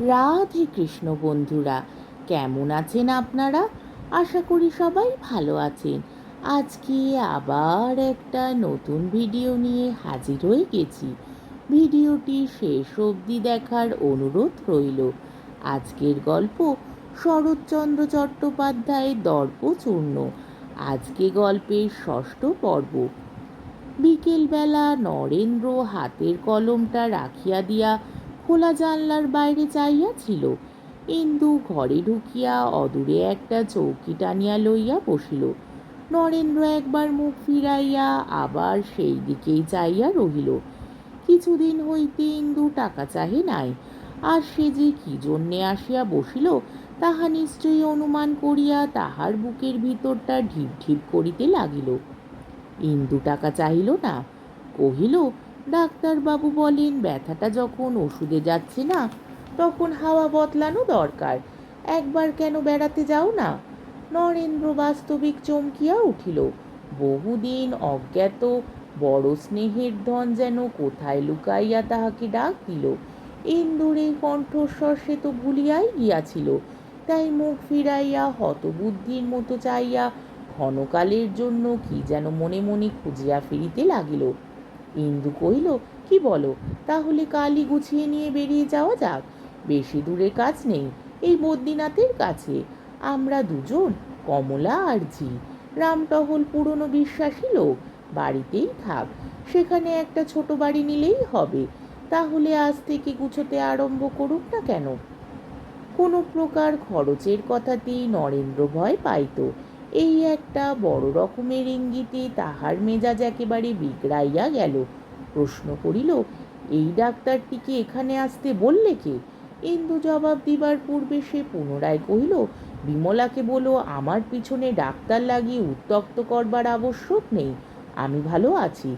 রাধে কৃষ্ণ বন্ধুরা, কেমন আছেন আপনারা? আশা করি সবাই ভালো আছেন। আজকে আবার একটা নতুন ভিডিও নিয়ে হাজির হয়ে গেছি। ভিডিওটি শেষ অবধি দেখার অনুরোধ রইল। আজকের গল্প শরৎচন্দ্র চট্টোপাধ্যায়ের দর্পচূর্ণ। আজকে গল্পের ষষ্ঠ পর্ব। বিকেলবেলা নরেন্দ্র হাতের কলমটা রাখিয়া দিয়া খোলা জানলার বাইরে চাইয়া ছিল। ইন্দু ঘরে ঢুকিয়া অদূরে একটা চৌকি টানিয়া লইয়া বসিল। নরেন্দ্র একবার মুখ ফিরাইয়া আবার সেই দিকেই চাইয়া রহিল। কিছুদিন হইতে ইন্দু টাকা চাহে নাই। আর সে যে কি জন্যে আসিয়া বসিল, তাহা নিশ্চয়ই অনুমান করিয়া তাহার বুকের ভিতরটা ঢিপ ঢিপ করিতে লাগিল। ইন্দু টাকা চাহিল না। কহিল ডাক্তারবাবু বলেন, ব্যথাটা যখন ওষুধে যাচ্ছে না, তখন হাওয়া বদলানো দরকার। একবার কেন বেড়াতে যাও না? নরেন্দ্র বাস্তবিক চমকিয়া উঠিল। বহুদিন অজ্ঞাত, বড় স্নেহের ধন যেন কোথায় লুকাইয়া তাহাকে ডাক দিল। ইন্দুর এই কণ্ঠস্বর সে তো ভুলিয়াই গিয়াছিল। তাই মুখ ফিরাইয়া হতবুদ্ধির মতো চাইয়া ক্ষণকালের জন্য কি যেন মনে মনে খুঁজিয়া ফিরিতে লাগিল। ইন্দু কহিল, কি বলো? তাহলে কালই গুছিয়ে নিয়ে বেরিয়ে যাওয়া যাক। বেশি দূরে কাজ নেই, এই বদ্রীনাথের কাছে। আমরা দুজন, কমলা আর জি রামটহল পুরনো বিশ্বাসী লোক, বাড়িতেই থাক। সেখানে একটা ছোট বাড়ি নিলেই হবে। তাহলে আজ থেকে গুছোতে আরম্ভ করুক না কেন? কোনো প্রকার খরচের কথাতেই নরেন্দ্র ভয় পাইত। এই একটা বড় রকমের ইঙ্গিতে তাহার মেজাজ একেবারে বিগড়াইয়া গেল। প্রশ্ন করিল, এই ডাক্তারটিকে এখানে আসতে বললে কে? ইন্দু জবাব দিবার পূর্বে সে পুনরায় কহিল, বিমলাকে বলো, আমার পিছনে ডাক্তার লাগিয়ে উত্তক্ত করবার আবশ্যক নেই, আমি ভালো আছি।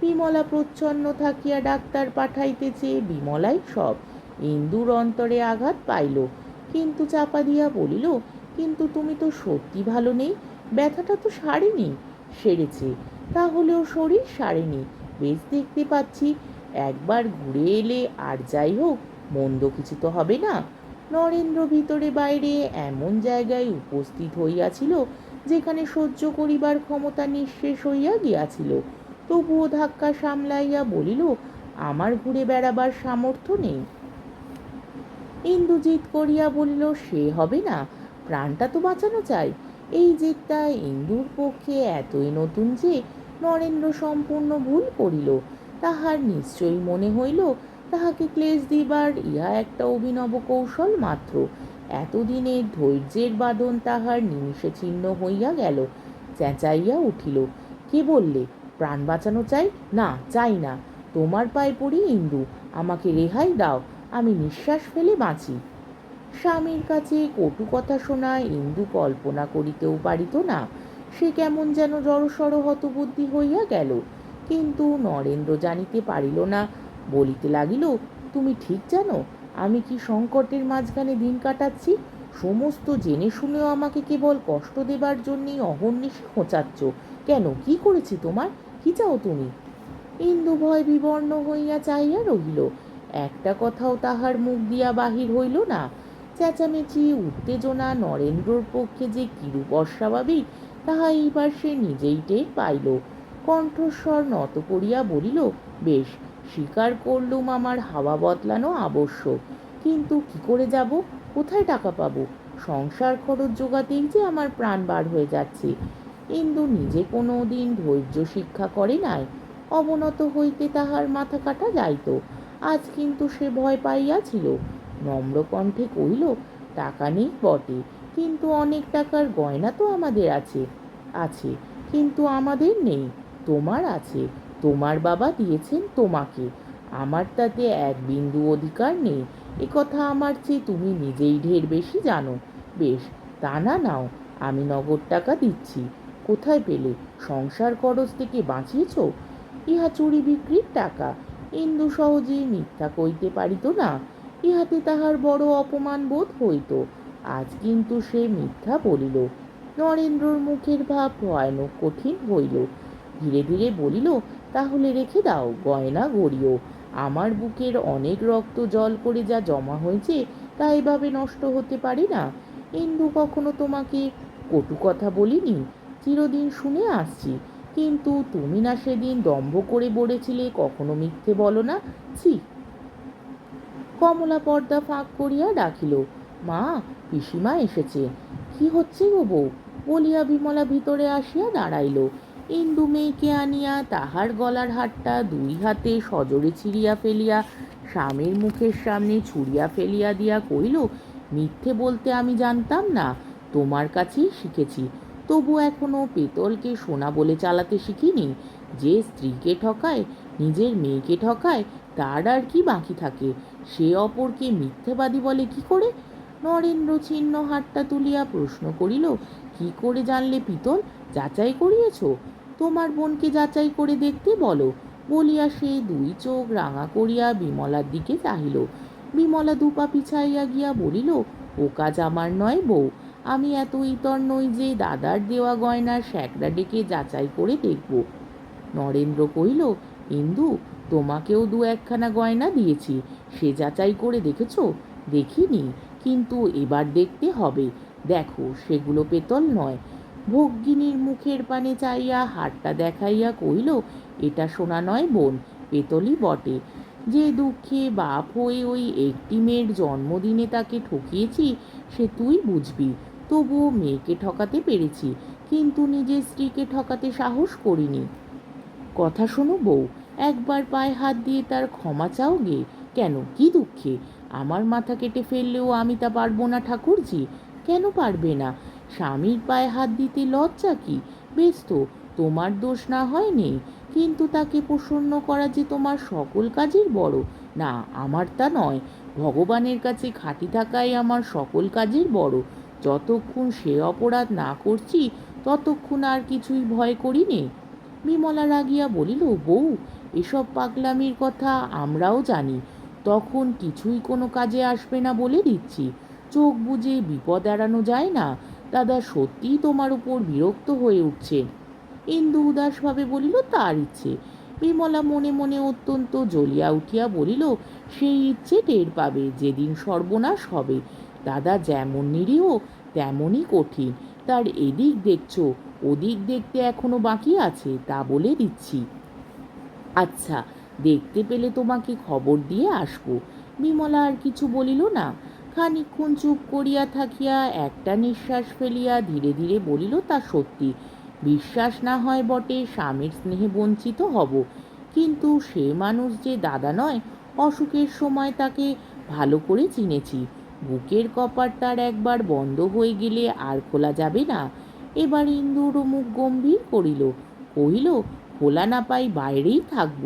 বিমলা প্রচ্ছন্ন থাকিয়া ডাক্তার পাঠাইতেছে, বিমলাই সব। ইন্দুর অন্তরে আঘাত পাইল, কিন্তু চাপা দিয়া বলিল কিন্তু তুমি তো সত্যি ভালো নেই, ব্যথাটা তো সারেনি। সেরেছে, তাহলেও শরীর সারেনি। বেশ দেখতে পাচ্ছি, একবার ঘুরে এলে আর যাই হোক, মন্দ কিছু তো হবে না। নরেন্দ্র ভিতরে বাইরে এমন জায়গায় উপস্থিত হইয়াছিল, যেখানে সহ্য করিবার ক্ষমতা নিঃশেষ হইয়া গিয়াছিল। তবুও ধাক্কা সামলাইয়া বলিল, আমার ঘুরে বেড়াবার সামর্থ্য নেই। ইন্দুজিৎ করিয়া বলিল, সে হবে না। প্রাণটা তো বাঁচানো চাই। এই জেদটা ইন্দুর পক্ষে এতই নতুন যে নরেন্দ্র সম্পূর্ণ ভুল করিল। তাহার নিশ্চয়ই মনে হইল, তাহাকে ক্লেশ দিবার ইহা একটা অভিনব কৌশল মাত্র। এতদিনের ধৈর্যের বাদন তাহার নিমিষে ছিন্ন হইয়া গেল, চেঁচাইয়া উঠিল। কে বললে, প্রাণ বাঁচানো চাই? না চাই না। তোমার পায়ে পড়ি ইন্দু, আমাকে রেহাই দাও, আমি নিঃশ্বাস ফেলে বাঁচি। স্বামীর কাছে কটু কথা শোনা ইন্দু কল্পনা করিতেও পারিত না। সে কেমন যেন জড়সড় হতবুদ্ধি হইয়া গেল। কিন্তু নরেন্দ্র জানিতে পারিল না, বলিতে লাগিল, তুমি ঠিক জানো, আমি কি সংকটের মাঝখানে দিন কাটাচ্ছি? সমস্ত জেনে শুনেও আমাকে কেবল কষ্ট দেবার জন্যই অহর্নিশে খোঁচাচ্ছ। কেন, কি করেছি তোমার? কি চাও তুমি? ইন্দু ভয় বিবর্ণ হইয়া চাইয়া রহিল। একটা কথাও তাহার মুখ দিয়া বাহির হইল না। চেঁচামেচি, উত্তেজনা, নরেন্দ্রর পক্ষে যে কিরূপ অস্বাভাবিক, তাহা এইবার সে নিজেই টের পাইল। কণ্ঠস্বর নত করিয়া বলিল, বেশ, স্বীকার করলুম আমার হাওয়া বদলানো আবশ্যক। কিন্তু কি করে যাব? কোথায় টাকা পাবো? সংসার খরচ জোগাতেই যে আমার প্রাণ বার হয়ে যাচ্ছে। ইন্দু নিজে কোনো দিন ধৈর্য শিক্ষা করে নাই। অবনত হইতে তাহার মাথা কাটা যাইত। আজ কিন্তু সে ভয় পাইয়াছিল। নম্র কণ্ঠে কহিল, টাকা নেই বটে, কিন্তু অনেক টাকার গয়না তো আমাদের আছে। আছে, কিন্তু আমাদের নেই, তোমার আছে, তোমার বাবা দিয়েছেন তোমাকে, আমার তাতে এক বিন্দু অধিকার নেই, এ কথা আমার চেয়ে তুমি নিজেই ঢের বেশি জানো। বেশ, তা না নাও, আমি নগদ টাকা দিচ্ছি, কোথায় পেলে, সংসার খরচ থেকে বাঁচিয়েছ? ইহা চুরি বিক্রির টাকা, ইন্দু সহজেই মিথ্যা কইতে পারিত না ইহাতে তাহার বড় অপমান বোধ হইত। আজ কিন্তু সে মিথ্যা বলিল। নরেন্দ্রর মুখের ভাব ভয়ানক কঠিন হইল। ধীরে ধীরে বলিল, তাহলে রেখে দাও, গয়না গড়িও। আমার বুকের অনেক রক্ত জল করে যা জমা হয়েছে, তা এভাবে নষ্ট হতে পারে না। ইন্দু কখনো তোমাকে কটু কথা বলিনি? চিরদিন শুনে আসছি। কিন্তু তুমি না সেদিন দম্ভ করে বলেছিলে কখনো মিথ্যে বলো না। ছি কমলা পর্দা ফাঁক করিয়া ডাকিল। মা, পিসিমা এসেছে। কি হচ্ছে গো বউ? বলিয়া বিমলা ভিতরে আসিয়া দাঁড়াইল। ইন্দু মেয়েকে আনিয়া তাহার গলার হাটটা দুই হাতে সজোরে ছিঁড়িয়া ফেলিয়া, স্বামীর মুখের সামনে ছুঁড়িয়া ফেলিয়া দিয়া কইল মিথ্যে বলতে আমি জানতাম না, তোমার কাছেই শিখেছি। তবু এখনও পেতলকে সোনা বলে চালাতে শিখিনি। যে স্ত্রীকে ঠকায় নিজের মেয়েকে ঠকায়, তার আর কি বাকি থাকে? সে অপরকে মিথ্যেবাদী বলে কি করে? নরেন্দ্র ছিন্ন হাতটা তুলিয়া প্রশ্ন করিল, কি করে জানলে পিতল? যাচাই করিয়েছ? তোমার বোনকে যাচাই করে দেখতে বলো। বলিয়া সে দুই চোখ রাঙা করিয়া বিমলার দিকে চাহিল। বিমলা দুপা পিছাইয়া গিয়া বলিল, ও কাজ আমার নয় বউ। আমি এত ইতর নই যে দাদার দেওয়া গয়নার শ্যাকরা ডেকে যাচাই করে দেখব। নরেন্দ্র কহিল ইন্দু, তোমাকেও দু একখানা গয়না দিয়েছি। সে যাচাই করে দেখেছ? দেখিনি। কিন্তু এবার দেখতে হবে। দেখো, সেগুলো পেতল নয়। ভগ্গিনীর মুখের পানে চাইয়া হাটটা দেখাইয়া কহিল, এটা সোনা নয় বোন, পেতলই বটে। যে দুঃখে বাপ হয়ে ওই একটি মেয়ের জন্মদিনে তাকে ঠকিয়েছি, সে তুই বুঝবি। তবুও মেয়েকে ঠকাতে পেরেছি, কিন্তু নিজের স্ত্রীকে ঠকাতে সাহস করিনি। কথা শোনো বউ। একবার পায়ে হাত দিয়ে তার ক্ষমা চাও গে কেন? কি দুঃখে। আমার মাথা কেটে ফেললেও আমি তা পারব না ঠাকুরজি। কেন পারবে না? স্বামীর পায়ে হাত দিতে লজ্জা কি? বেশ তো, তোমার দোষ না হয় নেই কিন্তু তাকে প্রসন্ন করা যে তোমার সকল কাজের বড়, না, আমার তা নয়। ভগবানের কাছে খাঁটি থাকাই আমার সকল কাজের বড়। যতক্ষণ সে অপরাধ না করছি, ততক্ষণ আর কিছুই ভয় করি নে। বিমলা রাগিয়া বলিল, বউ, এসব পাগলামির কথা আমরাও জানি। তখন কিছুই কোনো কাজে আসবে না বলে দিচ্ছি। চোখ বুঝে বিপদ এড়ানো যায় না। দাদা সত্যিই তোমার উপর বিরক্ত হয়ে উঠছে। ইন্দু উদাসভাবে বলিল, তার ইচ্ছে। বিমলা মনে মনে অত্যন্ত জ্বলিয়া উঠিয়া বলিল, সেই ইচ্ছে টের পাবে, যেদিন সর্বনাশ হবে। দাদা যেমন নিরীহ, তেমনই কঠিন। তার এদিক দেখছ ওদিক দেখতে এখনও বাকি আছে, তা বলে দিচ্ছি। আচ্ছা দেখতে পেলে তোমাকে খবর দিয়ে আসব। বিমলা আর কিছু বলিল না। খানিক্ষণ চুপ করিয়া থাকিয়া একটা নিঃশ্বাস ফেলিয়া ধীরে ধীরে বলিল, তা সত্যি, বিশ্বাস না হয় বটে, স্বামীর স্নেহে বঞ্চিত হব। কিন্তু সে মানুষ যে দাদা নয়, অসুখের সময় তাকে ভালো করে চিনেছি। বুকের কপার তার একবার বন্ধ হয়ে গেলে আর খোলা যাবে না। এবার ইন্দুর মুখ গম্ভীর করিল, কহিল, খোলা না পাই বাইরেই থাকব,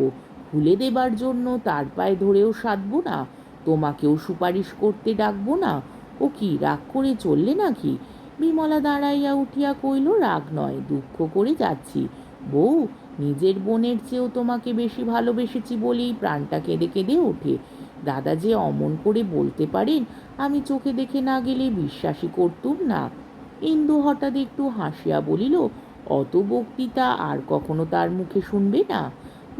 খুলে দেবার জন্য তার পায়ে ধরেও সাধবো না, তোমাকেও সুপারিশ করতে ডাকবো না, ও কি রাগ করে চললে নাকি? বিমলা দাঁড়াইয়া উঠিয়া কইল রাগ নয়, দুঃখ করে যাচ্ছি। বউ, নিজের বোনের চেয়েও তোমাকে বেশি ভালোবেসেছি বলেই প্রাণটা কেঁদে কেঁদে ওঠে। দাদা যে অমন করে বলতে পারেন, আমি চোখে দেখে না গেলে বিশ্বাসই করতুম না। ইন্দু হঠাৎ একটু হাসিয়া বলিল, অত বক্তৃতা আর কখনো তার মুখে শুনবে না।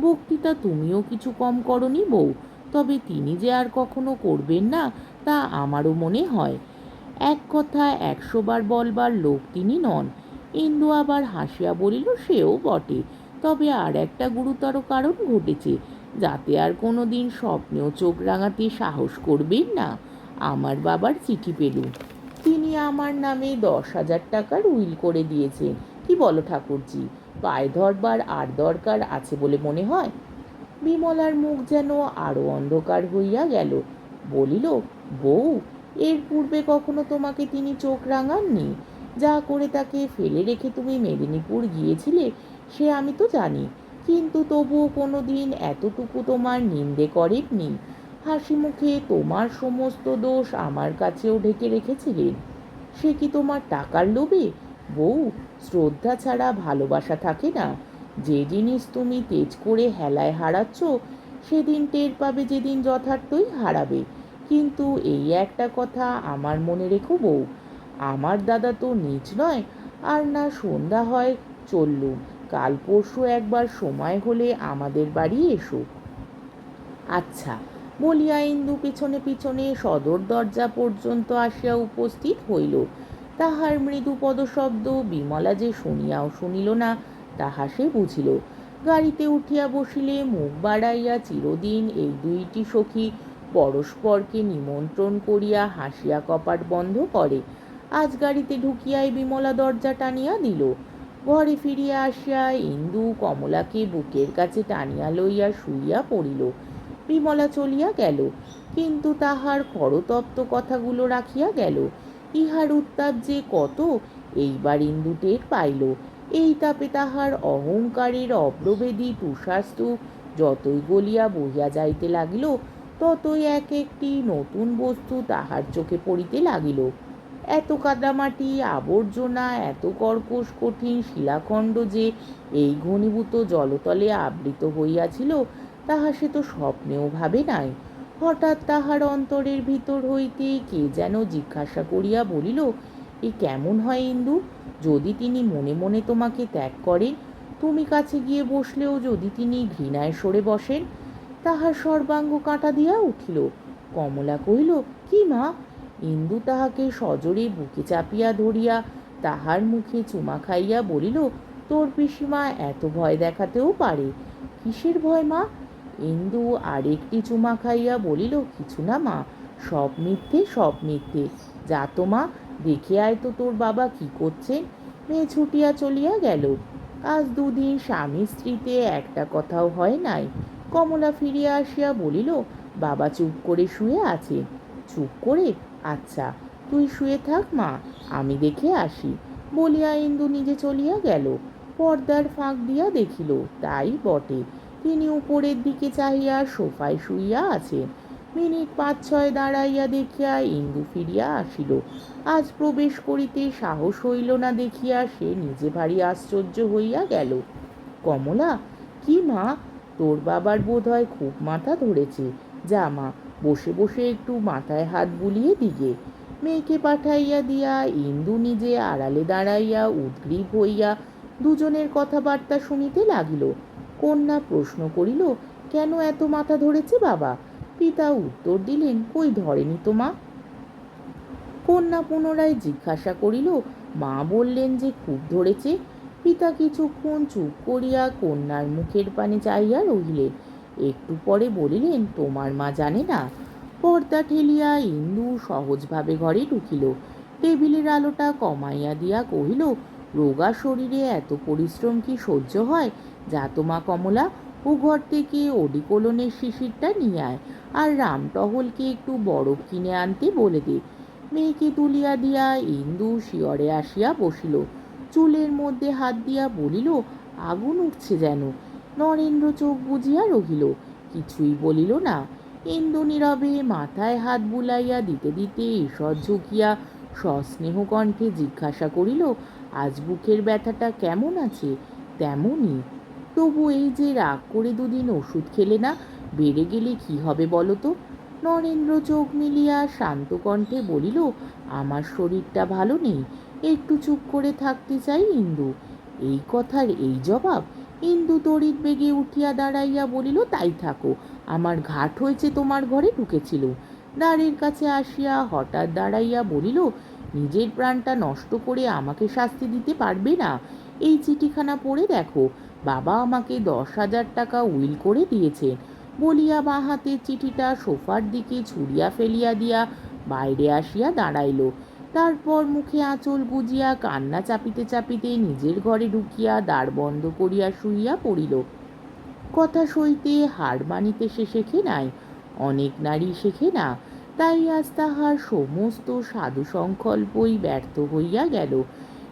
বক্তৃতা তুমিও কিছু কম করনি বউ, তবে তিনি যে আর কখনো করবেন না, তা আমারও মনে হয়। এক কথা একশো বার বলবার লোক তিনি নন। ইন্দু আবার হাসিয়া বলিল, সেও বটে। তবে আর একটা গুরুতর কারণ ঘটেছে, যাতে আর কোনো দিন স্বপ্নেও চোখ রাঙাতে সাহস করবেন না। আমার বাবার চিঠি পেলুম। তিনি আমার নামে দশ হাজার টাকার উইল করে দিয়েছেন কি বলো ঠাকুরজি? পায়ে ধরবার আর দরকার আছে বলে মনে হয়? বিমলার মুখ যেন আরও অন্ধকার হইয়া গেল। বলিল, বউ, এর পূর্বে কখনো তোমাকে তিনি চোখ রাঙাননি? যা করে তাকে ফেলে রেখে তুমি মেদিনীপুর গিয়েছিলে, সে আমি তো জানি। কিন্তু তবুও কোনো দিন এতটুকু তোমার নিন্দে করেননি। হাসি মুখে তোমার সমস্ত দোষ আমার কাছেও ঢেকে রেখেছিলেন। সে কি তোমার টাকার লোভে? বউ, শ্রদ্ধা ছাড়া ভালোবাসা থাকে না। যে জিনিস তুমি তেজ করে হেলায় হারাচ্ছ, সেদিন টের পাবে যেদিন যথার্থই হারাবে। কিন্তু এই একটা কথা আমার মনে রেখো বউ, আমার দাদা তো নিচ নয়, আর না সন্ধ্যা হয়, চললুম। কাল পরশু একবার সময় হলে আমাদের বাড়ি এসো। আচ্ছা বলিয়া ইন্দু পিছনে পিছনে সদর দরজা পর্যন্ত আসিয়া উপস্থিত হইল। তাহার মৃদু পদশব্দ বিমলা যে শুনিয়াও শুনিল না, তাহা সে বুঝিল। গাড়িতে উঠিয়া বসিলে মুখ বাড়াইয়া চিরদিন এই দুইটি সখী পরস্পরকে নিমন্ত্রণ করিয়া হাসিয়া কপাট বন্ধ করে। আজ গাড়িতে ঢুকিয়াই বিমলা দরজা টানিয়া দিল। ঘরে ফিরিয়া আসিয়া ইন্দু কমলাকে বুকের কাছে টানিয়া লইয়া শুইয়া পড়িল। বিমলা চলিয়া গেল, কিন্তু তাহার করতপ্ত কথাগুলো রাখিয়া গেল। ইহার উত্তাপ যে কত, এইবার ইন্দু টের পাইল। এই তাপে তাহার অহংকারের অপ্রভেদী তুষাস্তূপ যতই গলিয়া বহিয়া যাইতে লাগিল, ততই এক একটি নতুন বস্তু তাহার চোখে পড়িতে লাগিল। এত কাদামাটি, আবর্জনা, এত কর্কশ কঠিন শিলাখণ্ড যে এই ঘনীভূত জলতলে আবৃত হইয়াছিল তাহা সে তো স্বপ্নেও ভাবে নাই। হঠাৎ তাহার অন্তরের ভিতর হইতে কে যেন জিজ্ঞাসা করিয়া বলিল, এ কেমন হয় ইন্দু? যদি তিনি মনে মনে তোমাকে ত্যাগ করেন, তুমি কাছে গিয়ে বসলেও যদি তিনি ঘৃণায় সরে বসেন, তাহার সর্বাঙ্গ কাঁটা দিয়া উঠিল। কমলা কহিল, কি মা? ইন্দু তাহাকে সজোরে বুকে চাপিয়া ধরিয়া তাহার মুখে চুমা খাইয়া বলিল, তোর পিসিমা এত ভয় দেখাতেও পারে। কিসের ভয় মা? ইন্দু আরেকটি চুমা খাইয়া বলিল, কিছু না মা, সব মিথ্যে সব মিথ্যে। যা তো মা, দেখে আয় তো তোর বাবা কি করছেন মেয়ে ছুটিয়া চলিয়া গেল। আজ দুদিন স্বামী স্ত্রীতে একটা কথাও হয় নাই। কমলা ফিরিয়া আসিয়া বলিল, বাবা চুপ করে শুয়ে আছে। চুপ করে? আচ্ছা তুই শুয়ে থাক মা, আমি দেখে আসি। বলিয়া ইন্দু নিজে চলিয়া গেল। পর্দার ফাঁক দিয়া দেখিল, তাই বটে। তিনি উপরের দিকে চাহিয়া সোফায় শুইয়া আছেন। মিনিট পাঁচ ছয় দাঁড়াইয়া দেখিয়া ইন্দু ফিরিয়া আসিল। আজ প্রবেশ করিতে সাহস হইল না দেখিয়া সে নিজে ভারী আশ্চর্য হইয়া গেল। কমলা, কি মা? তোর বাবার বোধ হয় খুব মাথা ধরেছে। যা মা, বসে বসে একটু মাথায় হাত বুলিয়ে দিগে। মেয়েকে পাঠাইয়া দিয়া ইন্দু নিজে আড়ালে দাঁড়াইয়া উদ্গ্রীব হইয়া দুজনের কথাবার্তা শুনিতে লাগিল। কন্যা প্রশ্ন করিল, কেন এত মাথা ধরেছে বাবা? পিতা উত্তর দিলেন, কই ধরেনি তো মা? কন্যা পুনরায় জিজ্ঞাসা করিল, মা বললেন যে খুব ধরেছে? পিতা কিছুক্ষণ চুপ করিয়া কন্যার মুখের পানে চাইয়া রহিলেন একটু পরে বলিলেন, তোমার মা জানে না? পর্দা ঠেলিয়া ইন্দু সহজভাবে ঘরে ঢুকিল। টেবিলের আলোটা কমাইয়া দিয়া কহিল, রোগা শরীরে এত পরিশ্রম কি সহ্য হয়? যা তোমা কমলা ও ঘর থেকে ওডিকোলনের শিশিরটা নিয়ে আয় আর রামটহলকে একটু বরফ কিনে আনতে বলে দে। মেয়েকে তুলিয়া দিয়া ইন্দু শিয়রে আসিয়া বসিল। চুলের মধ্যে হাত দিয়া বলিল, আগুন উঠছে যেন। নরেন্দ্র চোখ বুঝিয়া রহিল, কিছুই বলিল না। ইন্দু নীরবে মাথায় হাত বুলাইয়া দিতে দিতে ঈশ্বর ঝুঁকিয়া সস্নেহ কণ্ঠে জিজ্ঞাসা করিল, আজ বুকের ব্যথাটা কেমন আছে? তেমনই। তবু এই যে রাগ করে দুদিন ওষুধ খেলে না, বেড়ে গেলে কি হবে বলো তো? নরেন্দ্র চোখ মিলিয়া শান্ত কণ্ঠে বলিল, আমার শরীরটা ভালো নেই, একটু চুপ করে থাকতে চাই ইন্দু। এই কথার এই জবাব ইন্দু তড়িৎ বেগে উঠিয়া দাঁড়াইয়া বলিল, তাই থাকো, আমার ঘাট হয়েছে তোমার ঘরে ঢুকেছিল। দ্বারের কাছে আসিয়া হঠাৎ দাঁড়াইয়া বলিল, নিজের প্রাণটা নষ্ট করে আমাকে শাস্তি দিতে পারবে না? এই চিঠিখানা পড়ে দেখো বাবা আমাকে দশ হাজার টাকা উইল করে দিয়েছে বলিয়া বাঁ হাতের চিঠিটা সোফার দিকে ছুড়িয়া ফেলিয়া দিয়া বাইরে আসিয়া দাঁড়াইল। তারপর মুখে আঁচল গুজিয়া কান্না চাপিতে চাপিতে নিজের ঘরে ঢুকিয়া দ্বার বন্ধ করিয়া শুইয়া পড়িল। কথা সইতে হার মানিতে সে শেখে নাই, অনেক নারী শেখে না। তাই আজ তাহার সমস্ত সাধু সংকল্পই ব্যর্থ হইয়া গেল।